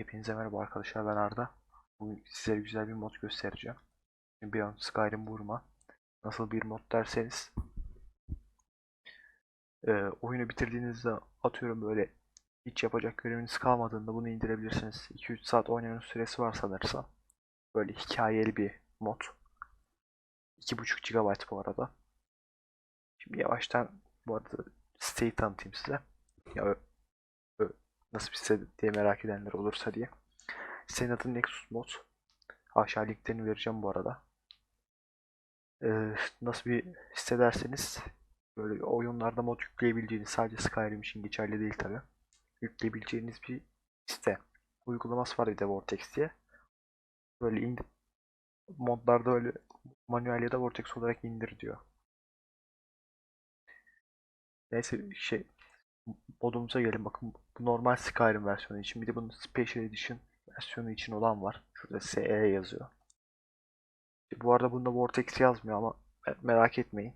Hepinize merhaba arkadaşlar ben Arda. Bugün sizlere güzel bir mod göstereceğim. Beyond Skyrim vurma. Nasıl bir mod derseniz e, oyunu bitirdiğinizde atıyorum böyle hiç yapacak göreviniz kalmadığında bunu indirebilirsiniz. 2-3 saat oynanın süresi var sanırsam. Böyle hikayeli bir mod. 2.5 GB bu arada. Şimdi yavaştan bu arada siteyi tanıtayım size. Ya nasıl bir site diye merak edenler olursa diye. Sitenin adı Nexus Mod. Aşağı linklerini vereceğim bu arada. Ee, nasıl bir site derseniz böyle oyunlarda mod yükleyebileceğiniz sadece Skyrim için geçerli değil tabi. Yükleyebileceğiniz bir site. Uygulaması var bir de Vortex diye. Böyle indir modlarda öyle manuel ya da Vortex olarak indir diyor. Neyse şey modumuza gelin bakın bu normal Skyrim versiyonu için bir de bunun Special Edition versiyonu için olan var. Şurada SE yazıyor. Bu arada bunda Vortex yazmıyor ama me- merak etmeyin.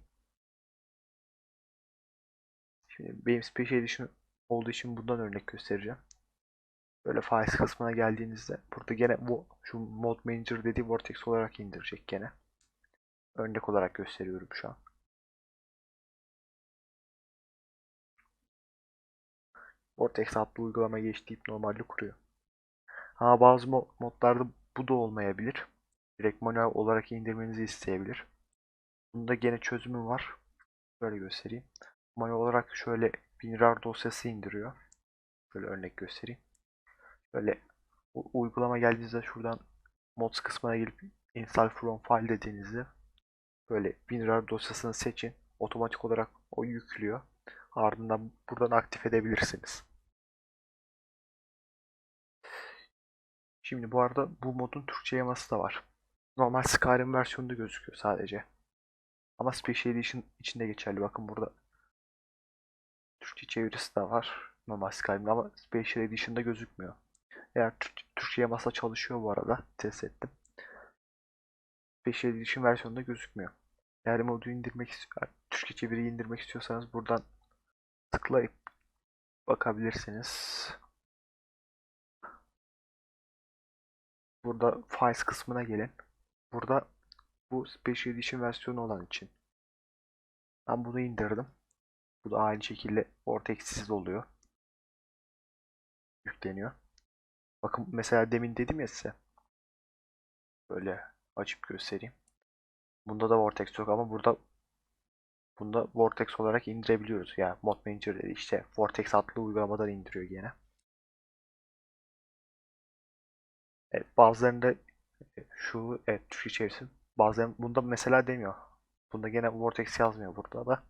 Şimdi benim Special Edition olduğu için bundan örnek göstereceğim. Böyle Files kısmına geldiğinizde burada gene bu şu Mod Manager dediği Vortex olarak indirecek gene. Örnek olarak gösteriyorum şu an. Vortex adlı uygulama geç deyip normalde kuruyor. Ama bazı mo- modlarda bu da olmayabilir. Direkt manuel olarak indirmenizi isteyebilir. Bunda gene çözümü var. Böyle göstereyim. Manuel olarak şöyle WinRAR dosyası indiriyor. Şöyle örnek göstereyim. Böyle uygulama geldiğinizde şuradan mods kısmına gelip install from file dediğinizde böyle WinRAR dosyasını seçin. Otomatik olarak o yüklüyor. Ardından buradan aktif edebilirsiniz. Şimdi bu arada bu modun Türkçe yaması da var. Normal Skyrim versiyonunda gözüküyor sadece. Ama Special Edition içinde geçerli. Bakın burada Türkçe çevirisi de var. Normal Skyrim'de ama Special Edition'da gözükmüyor. Eğer Türk- Türkçe yaması çalışıyor bu arada. Test ettim. Special Edition versiyonunda gözükmüyor. Eğer modu indirmek Türkçe çeviriyi indirmek istiyorsanız buradan tıklayıp bakabilirsiniz. Burada Files kısmına gelin. Burada bu Special Edition versiyonu olan için. Ben bunu indirdim. Bu da aynı şekilde Vortex'siz oluyor. Yükleniyor. Bakın mesela demin dedim ya size. Böyle açıp göstereyim. Bunda da Vortex yok ama burada bunda Vortex olarak indirebiliyoruz. Yani Mod Manager dedi işte Vortex adlı uygulamadan indiriyor gene. Evet, bazılarında e, şu evet Türkçe çevirsin. Bazen bunda mesela demiyor. Bunda gene Vortex yazmıyor burada da.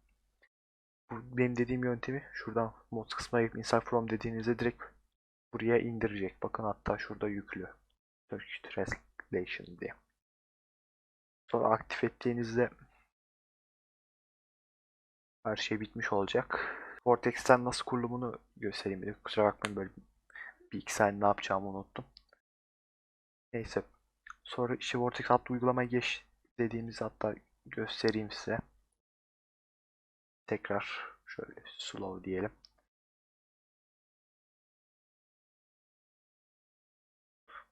Bu benim dediğim yöntemi şuradan mod kısmına gelip install from dediğinizde direkt buraya indirecek. Bakın hatta şurada yüklü. Turkish Translation diye. Sonra aktif ettiğinizde her şey bitmiş olacak. Vortex'ten nasıl kurulumunu göstereyim dedim. Kusura bakmayın böyle bir iki saniye ne yapacağımı unuttum. Neyse. Sonra işte Vortex adlı uygulamaya geç dediğimizi hatta göstereyim size. Tekrar şöyle slow diyelim.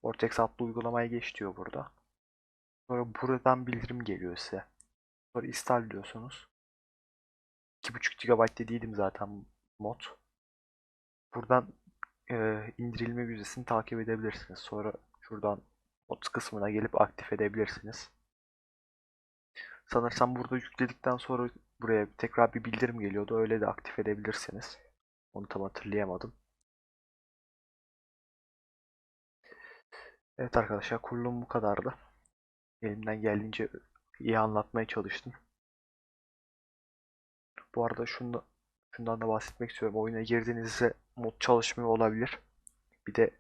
Vortex adlı uygulamaya geç diyor burada. Sonra buradan bildirim geliyor size. Sonra install diyorsunuz. 2.5 GB dediydim zaten mod. Buradan e, indirilme vizesini takip edebilirsiniz. Sonra şuradan mod kısmına gelip aktif edebilirsiniz. Sanırsam burada yükledikten sonra buraya tekrar bir bildirim geliyordu. Öyle de aktif edebilirsiniz. Onu tam hatırlayamadım. Evet arkadaşlar kurulum bu kadardı. Elimden geldiğince iyi anlatmaya çalıştım. Bu arada şunu, şundan da bahsetmek istiyorum. Oyuna girdiğinizde mod çalışmıyor olabilir. Bir de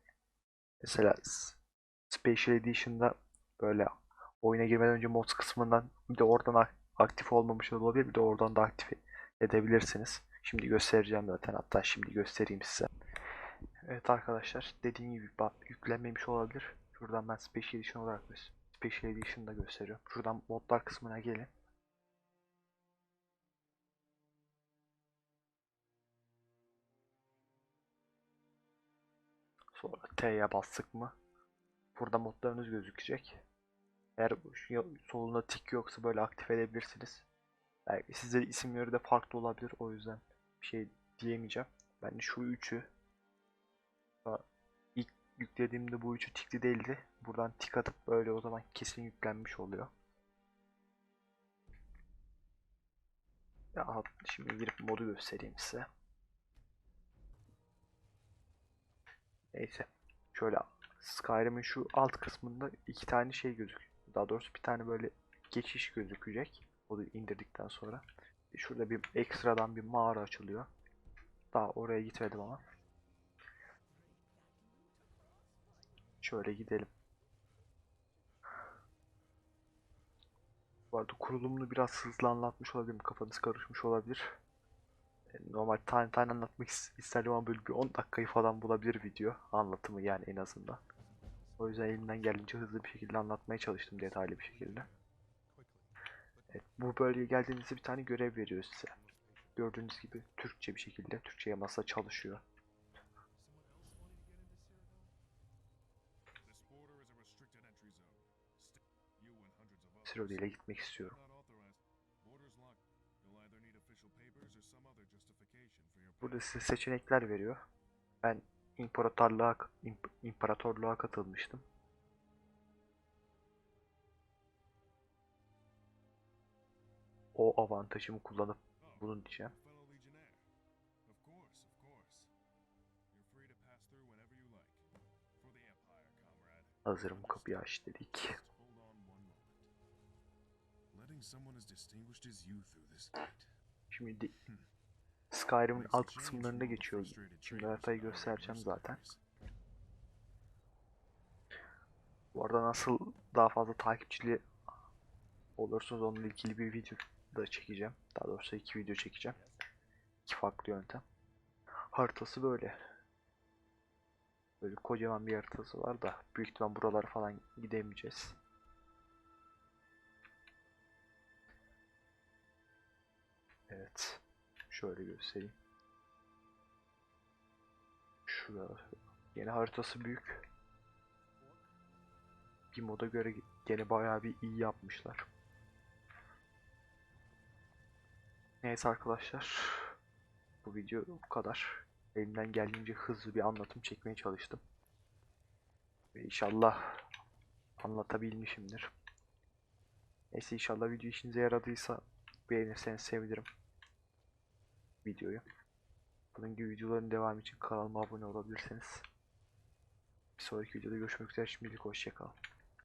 mesela Special Edition'da böyle oyuna girmeden önce mod kısmından bir de oradan ak- aktif olmamış olabilir. Bir de oradan da aktif edebilirsiniz. Şimdi göstereceğim zaten. Hatta şimdi göstereyim size. Evet arkadaşlar dediğim gibi yüklenmemiş olabilir. Şuradan ben Special Edition olarak Special Edition'da gösteriyorum. Şuradan modlar kısmına gelin. Sonra T'ye bastık mı burada modlarınız gözükecek. Eğer solunda tik yoksa böyle aktif edebilirsiniz. Belki size isimleri de farklı olabilir o yüzden bir şey diyemeyeceğim. Ben şu üçü ilk yüklediğimde bu üçü tikli değildi. Buradan tik atıp böyle o zaman kesin yüklenmiş oluyor. Ya şimdi girip modu göstereyim size. Neyse. Şöyle Skyrim'in şu alt kısmında iki tane şey gözüküyor. Daha doğrusu bir tane böyle geçiş gözükecek. Modu indirdikten sonra. Şurada bir ekstradan bir mağara açılıyor. Daha oraya gitmedim ama. Şöyle gidelim. Bu arada kurulumunu biraz hızlı anlatmış olabilirim. Kafanız karışmış olabilir. Normal tane tane anlatmak is- isterdim ama böyle bir 10 dakikayı falan bulabilir video. Anlatımı yani en azından. O yüzden elimden geldiğince hızlı bir şekilde anlatmaya çalıştım detaylı bir şekilde. Evet, bu bölgeye geldiğinizde bir tane görev veriyor size. Gördüğünüz gibi Türkçe bir şekilde. Türkçe masa çalışıyor. This border is a Burada size seçenekler veriyor. Ben imparatorluğa imp- imparatorluğa katılmıştım. O avantajımı kullanıp bunu diyeceğim. Hazırım kapıyı aç dedik. Şimdi Skyrim'in alt all geçiyoruz. frustrated Şimdi haritayı göstereceğim zaten. Bu arada nasıl daha fazla takipçili olursunuz onunla ilgili bir video da çekeceğim. Daha doğrusu iki video çekeceğim. İki farklı yöntem. Haritası böyle. Böyle kocaman bir haritası var da büyük ihtimal buralara falan gidemeyeceğiz. Evet. Şöyle göstereyim. Şurada. Yine haritası büyük. Bir moda göre gene bayağı bir iyi yapmışlar. Neyse arkadaşlar. Bu video bu kadar. Elimden geldiğince hızlı bir anlatım çekmeye çalıştım. Ve inşallah anlatabilmişimdir. Neyse inşallah video işinize yaradıysa beğenirseniz sevinirim videoyu. Bunun gibi videoların devamı için kanalıma abone olabilirsiniz. Bir sonraki videoda görüşmek üzere. Şimdilik hoşçakalın.